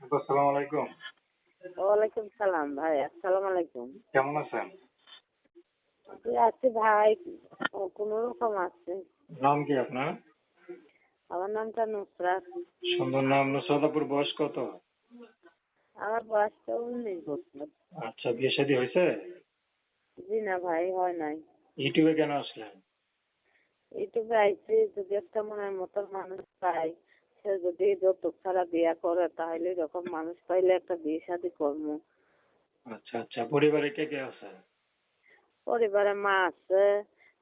আসসালামু আলাইকুম। ওয়ালাইকুম সালাম ভাই আসসালামু আলাইকুম। কেমন আছেন? আছি ভাই কোনো রকম আছে। নাম কি আপনার? আমার নামটা নুসরাত। সুন্দর নাম নুসরাতাপুর বয়স কত? আমার বয়সটা উনিশ বছর। আচ্ছা বিয়ে শাদী হয়েছে? জি না ভাই হয় নাই। ইউটিউবে কেন আসলেন? ইউটিউবে আইসি যদি একটা মনের মতন মানুষ পাই সে যদি যৌতুক ছাড়া বিয়া করে তাহলে এরকম মানুষ পাইলে একটা বিয়ে শাদি করব। আচ্ছা আচ্ছা। পরিবারে কে কে আছে? পরিবারে মা আছে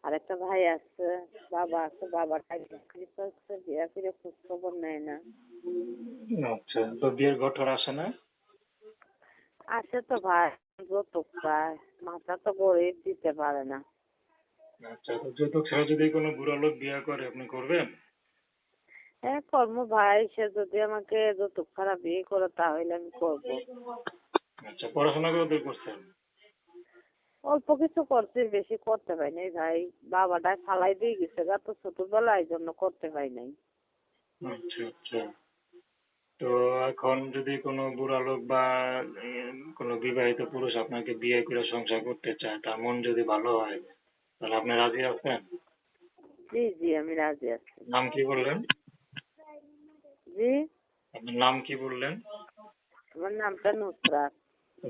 আর একটা ভাই আছে বাবা আছে বাবাটা চাকরি করছে বিয়া করে খোঁজ খবর নেয় না। আচ্ছা তো বিয়ের ঘটর আসে না? আছে তো ভাই যৌতুক পায়। মাথা তো গরিব দিতে পারে না। আচ্ছা তো যৌতুক ছাড়া যদি কোনো বুড়া লোক বিয়ে করে আপনি করবেন? হ্যাঁ কর্ম ভাই সে যদি আমাকে যৌতুক ছাড়া বিয়ে করে তাহলে আমি করব। আচ্ছা পড়াশোনা কত দূর করছেন? অল্প কিছু করছি বেশি করতে পারি নাই ভাই। বাবাটা ফালাই দিয়ে গেছে গা তো ছোটবেলায় জন্য করতে পারি নাই। আচ্ছা আচ্ছা। তো এখন যদি কোনো বুড়া লোক বা কোনো বিবাহিত পুরুষ আপনাকে বিয়ে করে সংসার করতে চায় তার মন যদি ভালো হয় তাহলে আপনি রাজি আছেন? জি জি আমি রাজি আছি। নাম কি বললেন? আপনার নাম কি বললেন? আমার নামটা নুসরাত।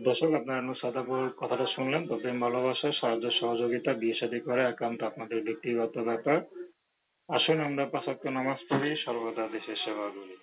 দর্শক আপনার নুসাদাপুর কথাটা শুনলেন তো প্রেম ভালোবাসা সাহায্য সহযোগিতা বিয়ে শাদী করে একান্ত আপনাদের ব্যক্তিগত ব্যাপার। আসুন আমরা পাঁচাত্তর নামাজ পড়ি সর্বদা দেশের সেবা করি।